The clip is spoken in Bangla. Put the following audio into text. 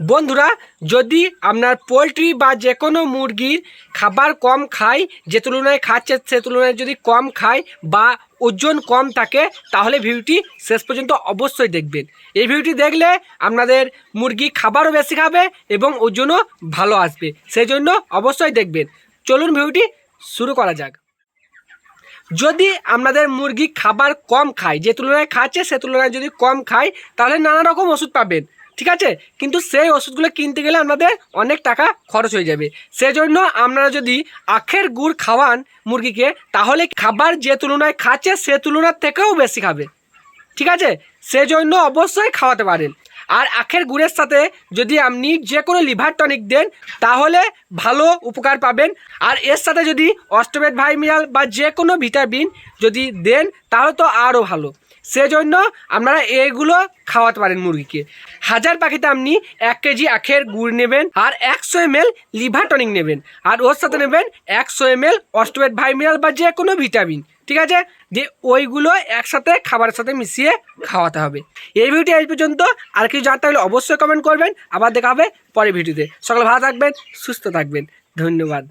বন্ধুরা, যদি আপনার পোলট্রি বা যে কোনো মুরগির খাবার কম খায়, যে তুলনায় খাচ্ছে সে তুলনায় যদি কম খায় বা ওজন কম থাকে, তাহলে ভিডিওটি শেষ পর্যন্ত অবশ্যই দেখবেন। এই ভিডিওটি দেখলে আপনাদের মুরগি খাবারও বেশি খাবে এবং ওজনও ভালো আসবে। সেই জন্য অবশ্যই দেখবেন। চলুন ভিডিওটি শুরু করা যাক। যদি আপনাদের মুরগি খাবার কম খায়, যে তুলনায় খাচ্ছে সে তুলনায় যদি কম খায়, তাহলে নানা রকম ওষুধ পাবেন। ঠিক আছে? কিন্তু সেই ওষুধগুলো কিনতে গেলে আপনাদের অনেক টাকা খরচ হয়ে যাবে। সেজন্য আপনারা যদি আখের গুড় খাওয়ান মুরগিকে, তাহলে খাবার যে তুলনায় খাচ্ছে সে তুলনার থেকেও বেশি খাবে। ঠিক আছে? সেজন্য অবশ্যই খাওয়াতে পারেন। আর আখের গুড়ের সাথে যদি আপনি যে কোনো লিভার টনিক দেন, তাহলে ভালো উপকার পাবেন। আর এর সাথে যদি অস্টোবেট ভাইমিনাল বা যে কোনো ভিটামিন যদি দেন, তাহলে তো আরও ভালো। সেজন্য আপনারা এগুলো খাওয়াতে পারেন মুরগিকে। হাজার পাখিতে আপনি এক কেজি আখের গুড় নেবেন আর একশো এম এল লিভার টনিক নেবেন। আর ওর সাথে নেবেন একশো এম এল অস্টোবেট ভাইমিনাল বা যে কোনো ভিটামিন। ঠিক আছে? যে ওইগুলো একসাথে খাবারের সাথে মিশিয়ে খাওয়াতে হবে। এই ভিডিওটি এই পর্যন্ত। আর কিছু জানতে হলে অবশ্যই কমেন্ট করবেন। আবার দেখা হবে পরের ভিডিওতে। সকলে ভালো থাকবেন, সুস্থ থাকবেন। ধন্যবাদ।